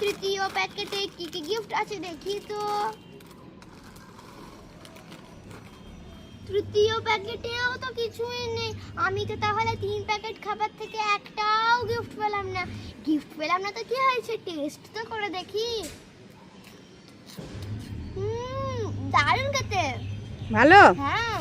তৃতীয় প্যাকেটে কি কি গিফট আছে দেখি তো। তৃতীয় প্যাকেটেও তো কিছুই নেই। আমি তো তাহলে তিন প্যাকেট খাবার থেকে একটাও গিফট পেলাম না। গিফট পেলাম না তো কি হয়েছে? টেস্ট তো করে দেখি। হুম দারুণ খেতে। ভালো? হ্যাঁ।